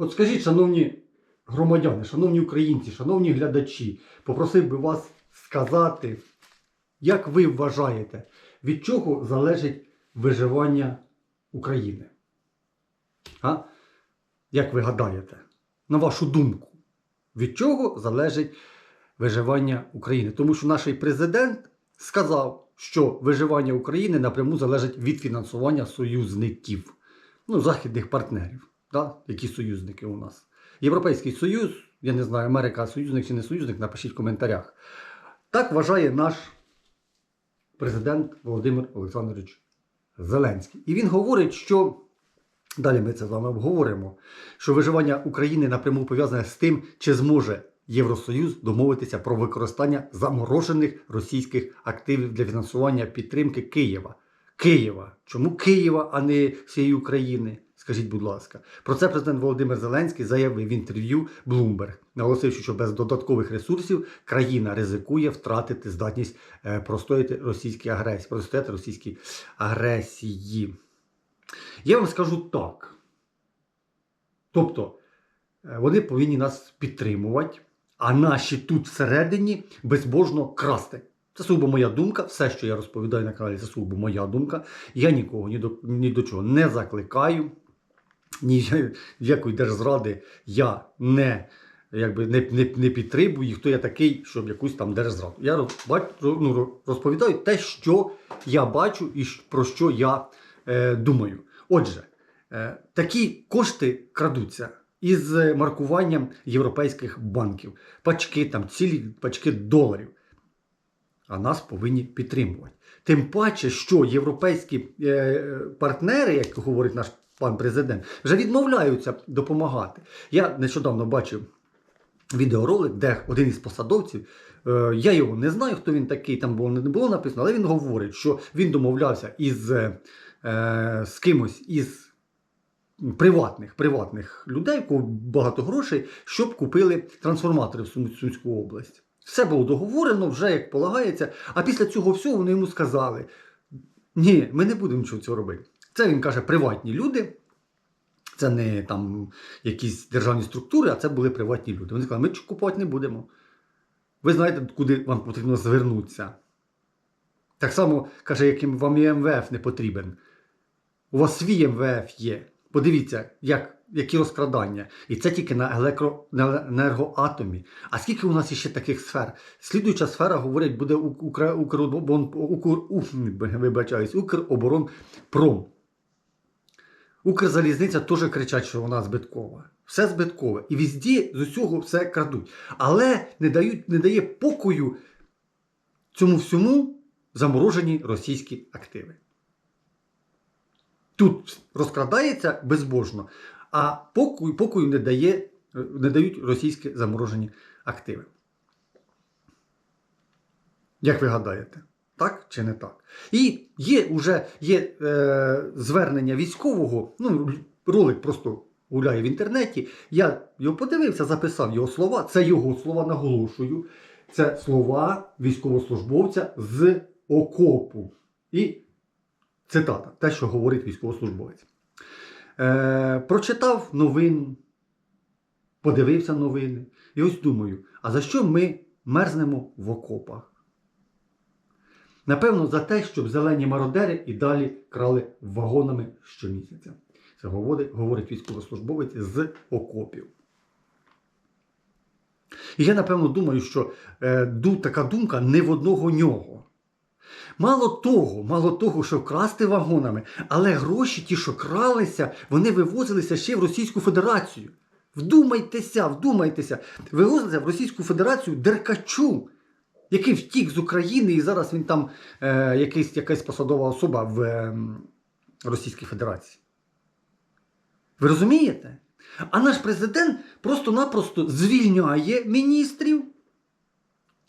От скажіть, шановні громадяни, шановні українці, шановні глядачі, попросив би вас сказати, як ви вважаєте, від чого залежить виживання України? А? Як ви гадаєте? На вашу думку, від чого залежить виживання України? Тому що наш президент сказав, що виживання України напряму залежить від фінансування союзників, ну, західних партнерів. Да? Які союзники у нас? Європейський Союз, я не знаю, Америка союзник чи не союзник, напишіть в коментарях. Так вважає наш президент Володимир Олександрович Зеленський. І він говорить, що далі ми це з вами обговоримо, що виживання України напряму пов'язане з тим, чи зможе Євросоюз домовитися про використання заморожених російських активів для фінансування підтримки Києва. Києва. Чому Києва, а не всієї України? Скажіть, будь ласка, про це президент Володимир Зеленський заявив в інтерв'ю Bloomberg, наголосивши, що без додаткових ресурсів країна ризикує втратити здатність е, простояти російській агресії, протистояти російській агресії. Я вам скажу так. Тобто, е, вони повинні нас підтримувати, а наші тут всередині безбожно красти. Це сугубо моя думка. Все, що я розповідаю на каналі, це сугубо моя думка. Я нікого ні до, ні до чого не закликаю. Ніякої держзради я не, якби, не, не, не підтримую. Хто я такий, щоб якусь там держзраду. Я ну, розповідаю те, що я бачу і про що я е, думаю. Отже, е, такі кошти крадуться із маркуванням європейських банків. Пачки там, цілі пачки доларів. А нас повинні підтримувати. Тим паче, що європейські е, партнери, як говорить наш пан президент, вже відмовляються допомагати. Я нещодавно бачив відеоролик, де один із посадовців, е, я його не знаю, хто він такий, там було не було написано, але він говорить, що він домовлявся із е, з кимось із приватних, приватних людей, у кого багато грошей, щоб купили трансформатори в Сумську область. Все було договорено, вже як полагається. А після цього всього вони йому сказали: ні, ми не будемо нічого цього робити. Це він каже, приватні люди. Це не там якісь державні структури, а це були приватні люди. Вони сказали, ми купувати не будемо. Ви знаєте, куди вам потрібно звернутися. Так само, каже, яким вам і МВФ не потрібен. У вас свій МВФ є. Подивіться, як, які розкрадання. І це тільки на, електро, на енергоатомі. А скільки у нас ще таких сфер? Слідуюча сфера, говорять, буде У- Укра- Укробон, Укр, у, вибачаюсь, Укроборонпром. Укрзалізниця теж кричать, що вона збиткова. Все збиткове. І везде з усього все крадуть. Але не, дають, не дає покою цьому всьому заморожені російські активи. Тут розкрадається безбожно, а покою, покою не, дає, не дають російські заморожені активи. Як ви гадаєте? Так чи не так? І є вже є е, звернення військового, ну, ролик просто гуляє в інтернеті. Я його подивився, записав його слова. Це його слова, наголошую. Це слова військовослужбовця з окопу. І цитата, те, що говорить військовослужбовець. Е, прочитав новин, подивився новини. І ось думаю, а за що ми мерзнемо в окопах? Напевно, за те, щоб зелені мародери і далі крали вагонами щомісяця. Це говорить, говорить військовослужбовець з окопів. І я, напевно, думаю, що е, така думка не в одного нього. Мало того, мало того, що красти вагонами, але гроші, ті, що кралися, вони вивозилися ще в Російську Федерацію. Вдумайтеся, вдумайтеся, вивозилися в Російську Федерацію Деркачу, який втік з України, і зараз він там е, якийсь, якась посадова особа в е, Російській Федерації. Ви розумієте? А наш президент просто-напросто звільняє міністрів,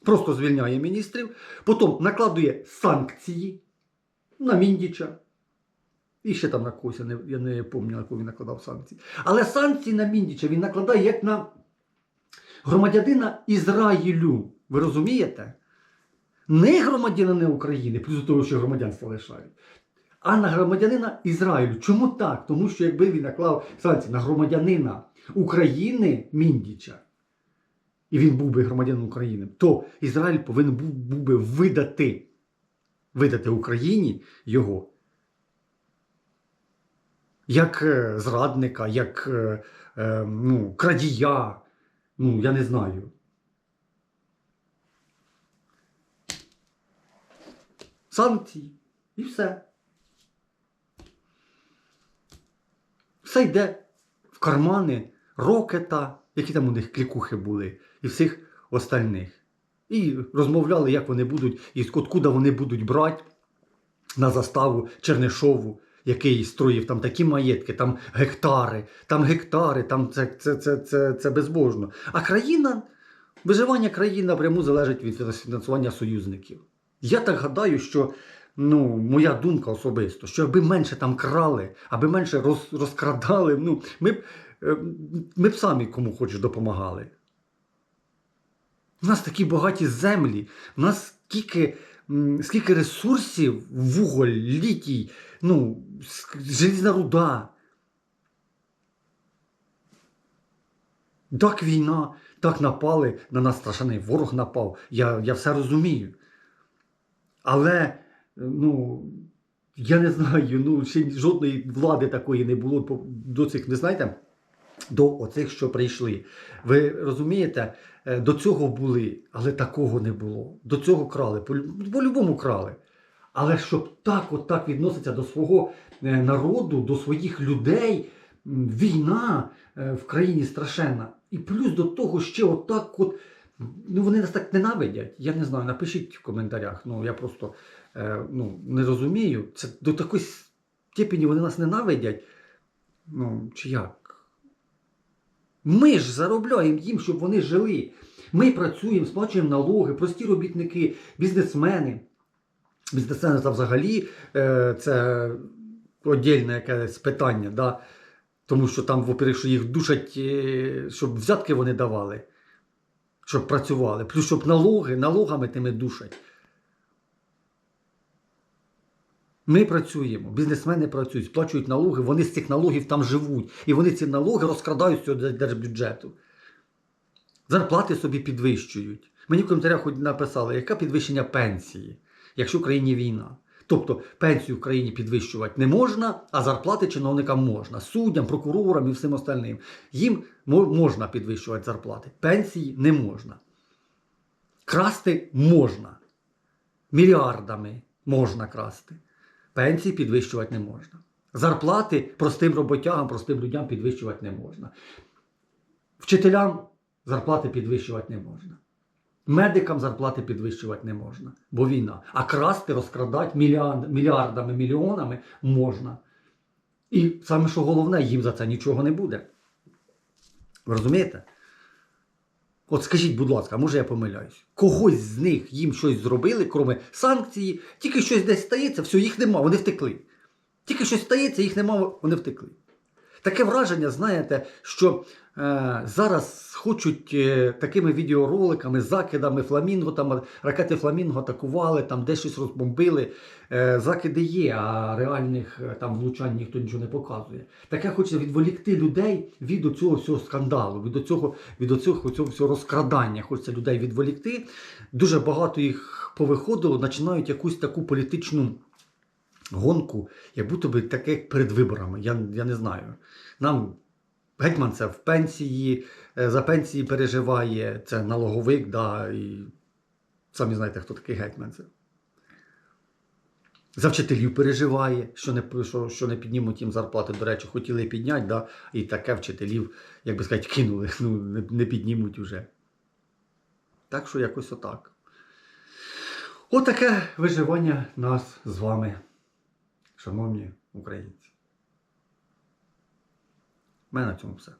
просто звільняє міністрів, потім накладує санкції на Міндіча. І ще там на когось, я не, я не пам'ятаю, на кого він накладав санкції. Але санкції на Міндіча він накладає як на громадянина Ізраїлю. Ви розумієте? Не громадянина України, плюс до того, що громадянство лишають, а на громадянина Ізраїлю. Чому так? Тому що якби він наклав санкції на громадянина України Міндіча, і він був би громадянином України, то Ізраїль повинен був, був би видати, видати Україні його як е, зрадника, як е, е, ну, крадія. Ну, я не знаю. Санкції. І все. Все йде в кармани Рокета, які там у них клікухи були, і всіх остальних. І розмовляли, як вони будуть, і откуда вони будуть брати на заставу Чернишову, який строїв там такі маєтки, там гектари, там гектари, там це, це, це, це, це безбожно. А країна, виживання країни напряму залежить від фінансування союзників. Я так гадаю, що ну, моя думка особисто, що аби менше там крали, аби менше роз, розкрадали, ну, ми б, е, ми б самі кому хочеш допомагали. У нас такі багаті землі, у нас скільки, скільки ресурсів, вуголь, літій, ну, желізна руда. Так війна, так напали, на нас страшний ворог напав. Я, я все розумію. Але, ну, я не знаю, ну, ще жодної влади такої не було до цих, ви знаєте, до оцих, що прийшли. Ви розумієте, Е, до цього були, але такого не було. До цього крали, по- по-любому крали. Але щоб так, от так відноситься до свого е, народу, до своїх людей, війна е, в країні страшенна. І плюс до того ще отак от. Ну, вони нас так ненавидять. Я не знаю, напишіть в коментарях. Ну, я просто е, ну, не розумію. Це до такої степені вони нас ненавидять. Ну, чи як? Ми ж заробляємо їм, щоб вони жили. Ми працюємо, сплачуємо налоги, прості робітники, бізнесмени. Бізнесмени це взагалі е, це отдільне якесь питання, да? тому що там, во-первых, що їх душать, е, щоб взятки вони давали, щоб працювали. Плюс щоб налоги, налогами тими душать. Ми працюємо, бізнесмени працюють, сплачують налоги, вони з цих налогів там живуть. І вони ці налоги розкрадають з держбюджету. Зарплати собі підвищують. Мені в коментарях написали, яке підвищення пенсії, якщо в країні війна. Тобто пенсію в країні підвищувати не можна, а зарплати чиновникам можна. Суддям, прокурорам і всім остальним. Їм можна підвищувати зарплати. Пенсії не можна. Красти можна. Мільярдами можна красти. Пенсії підвищувати не можна. Зарплати простим роботягам, простим людям підвищувати не можна. Вчителям зарплати підвищувати не можна. Медикам зарплати підвищувати не можна, бо війна. А красти, розкрадати мільярд, мільярдами, мільйонами можна. І саме що головне, їм за це нічого не буде. Ви розумієте? От скажіть, будь ласка, може я помиляюсь? Когось з них їм щось зробили, крім санкції, тільки щось десь стається, все, їх нема, вони втекли. Тільки щось стається, їх нема, вони втекли. Таке враження, знаєте, що е, зараз хочуть е, такими відеороликами, закидами фламінго, там ракети фламінго атакували, там десь щось розбомбили. Е, закиди є, а реальних е, там влучань ніхто нічого не показує. Таке хочеться відволікти людей від цього всього скандалу, від цього, від цього, цього всього розкрадання. Хочеться людей відволікти. Дуже багато їх повиходило, починають якусь таку політичну гонку, як будто би таке як перед виборами. Я, я не знаю. Нам гетьман це в пенсії, е, за пенсії переживає, це налоговик, да, і самі знаєте, хто такий гетьман це. За вчителів переживає, що не, що, що не піднімуть їм зарплати. До речі, хотіли підняти, да, і таке вчителів, як би сказати, кинули, ну, не, не піднімуть уже. Так що якось отак. Отаке виживання нас з вами, шановні українці. У мене на цьому все.